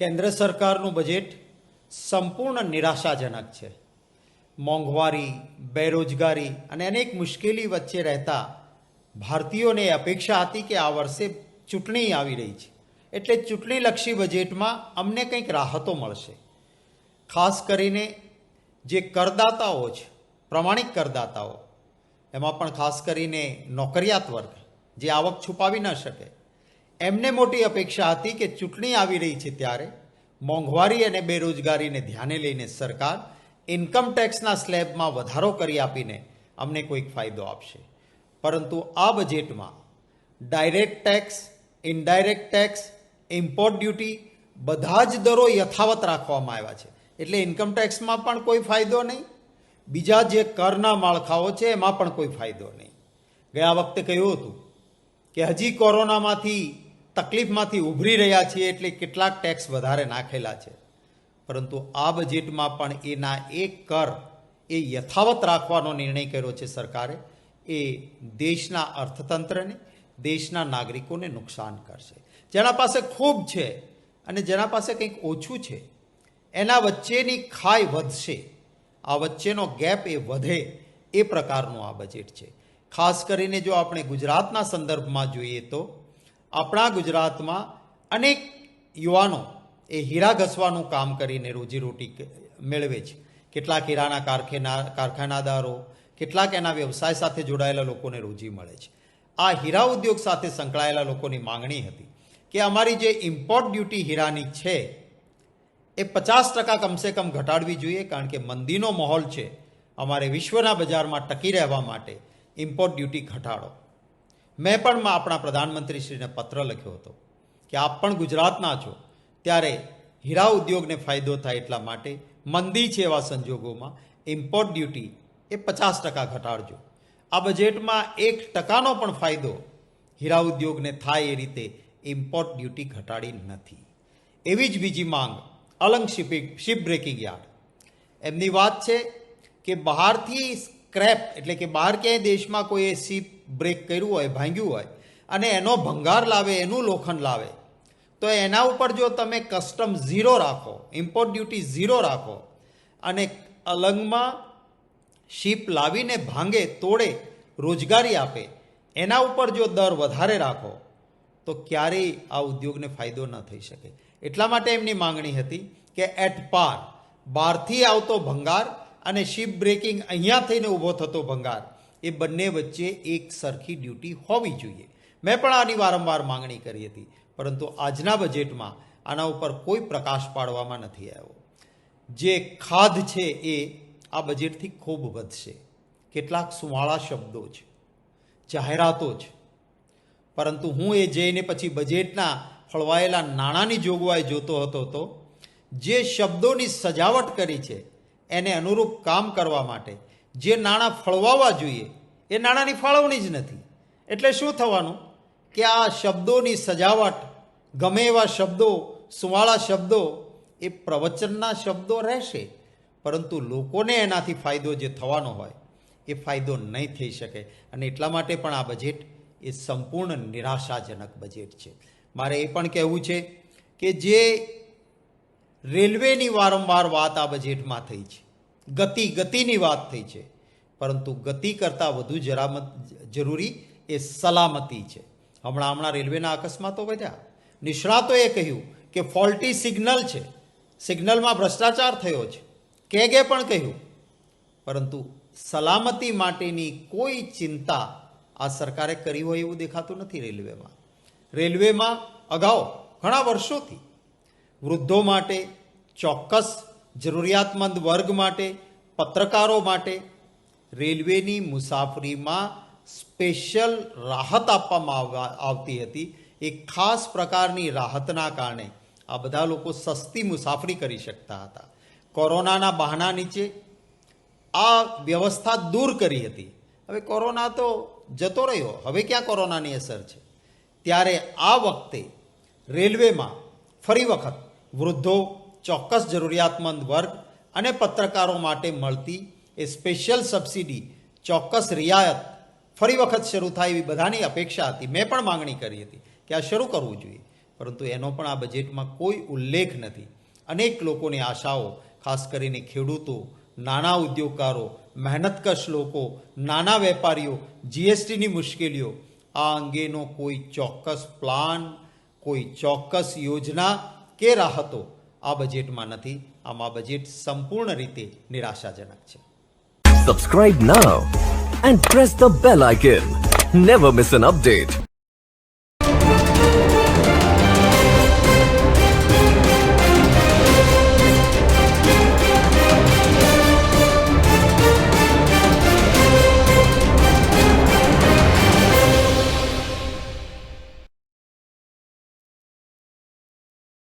કેન્દ્ર સરકારનું બજેટ સંપૂર્ણ નિરાશાજનક છે. મોંઘવારી, બેરોજગારી અને અનેક મુશ્કેલી વચ્ચે રહેતા ભારતીયોને અપેક્ષા હતી કે આ વર્ષે ચૂંટણી આવી રહી છે. એટલે ચૂંટણીલક્ષી બજેટમાં અમને કંઈક રાહતો મળશે. ખાસ કરીને જે કરદાતાઓ છે, પ્રમાણિક કરદાતાઓ, એમાં પણ ખાસ કરીને નોકરિયાત વર્ગ, જે આવક છુપાવી ન શકે એમને મોટી અપેક્ષા હતી કે ચૂંટણી આવી રહી છે ત્યારે મોંઘવારી અને બેરોજગારીને ધ્યાને લઈને સરકાર ઇન્કમ ટેક્સના સ્લેબમાં વધારો કરી આપીને અમને કોઈક ફાયદો આપશે. પરંતુ આ બજેટમાં direct tax, indirect tax, import duty બધા જ દરો યથાવત રાખવામાં આવ્યા છે. એટલે ઇન્કમ ટેક્સમાં પણ કોઈ ફાયદો નહીં. બીજા જે કરના માળખાઓ છે એમાં પણ કોઈ ફાયદો નહીં. ગયા વખતે કહ્યું હતું કે હજી કોરોનામાંથી તકલીફમાંથી ઉભરી રહ્યા છીએ એટલે કેટલાક ટેક્સ વધારે નાખેલા છે. પરંતુ આ બજેટમાં પણ એના એક કર એ યથાવત રાખવાનો નિર્ણય કર્યો છે સરકારે. એ દેશના અર્થતંત્રને, દેશના નાગરિકોને નુકસાન કરશે. જેના પાસે ખૂબ છે અને જેના પાસે કંઈક ઓછું છે, એના વચ્ચેની ખાઈ વધશે. આ વચ્ચેનો ગેપ એ વધે એ પ્રકારનું આ બજેટ છે. ખાસ કરીને જો આપણે ગુજરાતના સંદર્ભમાં જોઈએ તો આપણા ગુજરાતમાં અનેક યુવાનો એ હીરા ઘસવાનું કામ કરીને રોજીરોટી મેળવે છે. કેટલાક હીરાના કારખાના, કારખાનાદારો, કેટલાક એના વ્યવસાય સાથે જોડાયેલા લોકોને રોજી મળે છે. આ હીરા ઉદ્યોગ સાથે સંકળાયેલા લોકોની માંગણી હતી કે અમારી જે ઇમ્પોર્ટ ડ્યુટી હીરાની છે, એ પચાસ ટકા કમસે કમ ઘટાડવી જોઈએ, કારણ કે મંદીનો માહોલ છે. અમારે વિશ્વના બજારમાં ટકી રહેવા માટે ઇમ્પોર્ટ ડ્યુટી ઘટાડો. મેં પણ આપણા પ્રધાનમંત્રીશ્રીને પત્ર લખ્યો હતો કે આપ પણ ગુજરાતના છો, ત્યારે હીરા ઉદ્યોગને ફાયદો થાય એટલા માટે મંદી છે એવા સંજોગોમાં ઇમ્પોર્ટ ડ્યુટી એ પચાસ ટકા ઘટાડજો. આ બજેટમાં એક ટકાનો પણ ફાયદો હીરા ઉદ્યોગને થાય એ રીતે ઇમ્પોર્ટ ડ્યુટી ઘટાડી નથી. એવી જ બીજી માંગ Alang shipping ship breaking yard. એમની વાત છે કે બહારથી સ્ક્રેપ એટલે કે બહાર ક્યાંય દેશમાં કોઈએ શિપ બ્રેક કર્યું હોય, ભાંગ્યું હોય, અને એનો ભંગાર લાવે, એનું લોખંડ લાવે. તો એના ઉપર જો તમે કસ્ટમ ઝીરો રાખો ઇમ્પોર્ટ ડ્યુટી ઝીરો રાખો, અને અલંગમાં શિપ લાવીને ભાંગે, તોડે, રોજગારી આપે, એના ઉપર જો દર વધારે રાખો, તો ક્યારેય આ ઉદ્યોગને ફાયદો ન થઈ શકે. એટલા માટે એમની માંગણી હતી કે એટ પાર બહારથી આવતો ભંગાર અને શિપ બ્રેકિંગ અહીંયા થઈને ઊભો થતો ભંગાર. એ બંને વચ્ચે એક સરખી ડ્યુટી હોવી જોઈએ. મેં પણ આની વારંવાર માંગણી કરી હતી, પરંતુ આજના બજેટમાં આના ઉપર કોઈ પ્રકાશ પાડવામાં નથી આવ્યો. જે ખાધ છે એ આ બજેટથી ખૂબ વધશે. કેટલાક સુવાળા શબ્દો છે, જાહેરાતો છે. પરંતુ હું એ જઈને પછી બજેટના ફળવાયેલા નાણાંની જોગવાઈ જોતો હતો તો, જે શબ્દોની સજાવટ કરી છે, એને અનુરૂપ કામ કરવા માટે જે નાણાં ફળવાવા જોઈએ, એ નાણાંની ફાળવણી જ નથી. એટલે શું થવાનું? કે આ શબ્દોની સજાવટ, ગમે એવા શબ્દો, સુવાળા શબ્દો, એ પ્રવચનના શબ્દો રહેશે. પરંતુ લોકોને એનાથી ફાયદો જે થવાનો હોય, એ ફાયદો નહીં થઈ શકે. અને એટલા માટે પણ આ બજેટ એ સંપૂર્ણ નિરાશાજનક બજેટ છે. મારે એ પણ કહેવું છે કે જે રેલવેની વારંવાર વાત આ બજેટમાં થઈ છે ગતિ, ગતિની વાત થઈ છે. પરંતુ ગતિ કરતાં વધુ જરામત, જરૂરી એ સલામતી છે. હમણાં હમણાં રેલવેના અકસ્માતો વધ્યા. નિષ્ણાતોએ કહ્યું કે ફોલ્ટી સિગ્નલ છે. સિગ્નલમાં ભ્રષ્ટાચાર થયો છે. કેગે પણ કહ્યું. પરંતુ સલામતી માટેની કોઈ ચિંતા આ સરકારે કરી હોય એવું દેખાતું નથી રેલવેમાં. રેલવેમાં અગાઉ ઘણા વર્ષોથી વૃદ્ધો માટે ચોક્કસ જરૂરિયાતમંદ વર્ગ માટે, પત્રકારો માટે રેલવેની મુસાફરીમાં સ્પેશિયલ રાહત આપવામાં આવતી હતી. એ ખાસ પ્રકારની રાહતના કારણે આ બધા લોકો સસ્તી મુસાફરી કરી શકતા હતા. કોરોનાના બહાના નીચે આ વ્યવસ્થા દૂર કરી હતી. હવે કોરોના તો જતો રહ્યો. હવે ક્યાં કોરોનાની અસર છે? ત્યારે આ વખતે રેલવેમાં ફરી વખત વૃદ્ધો ચોક્કસ જરૂરિયાતમંદ વર્ગ અને પત્રકારો માટે મળતી એ સ્પેશિયલ સબસિડી ચોક્કસ રિયાયત ફરી વખત શરૂ થાય એવી બધાની અપેક્ષા હતી. મેં પણ માંગણી કરી હતી કે આ શરૂ કરવું જોઈએ. પરંતુ એનો પણ આ બજેટમાં કોઈ ઉલ્લેખ નથી. અનેક લોકોની આશાઓ, ખાસ કરીને ખેડૂતો, નાના ઉદ્યોગકારો, મહેનતકશ લોકો, નાના વેપારીઓ જીએસટીની મુશ્કેલીઓ, આ અંગેનો કોઈ ચોક્કસ પ્લાન કોઈ ચોક્કસ યોજના કે રાહતો આ બજેટમાં નથી આમ આ બજેટ સંપૂર્ણ રીતે નિરાશાજનક છે Subscribe now and press the bell icon. Never miss an update.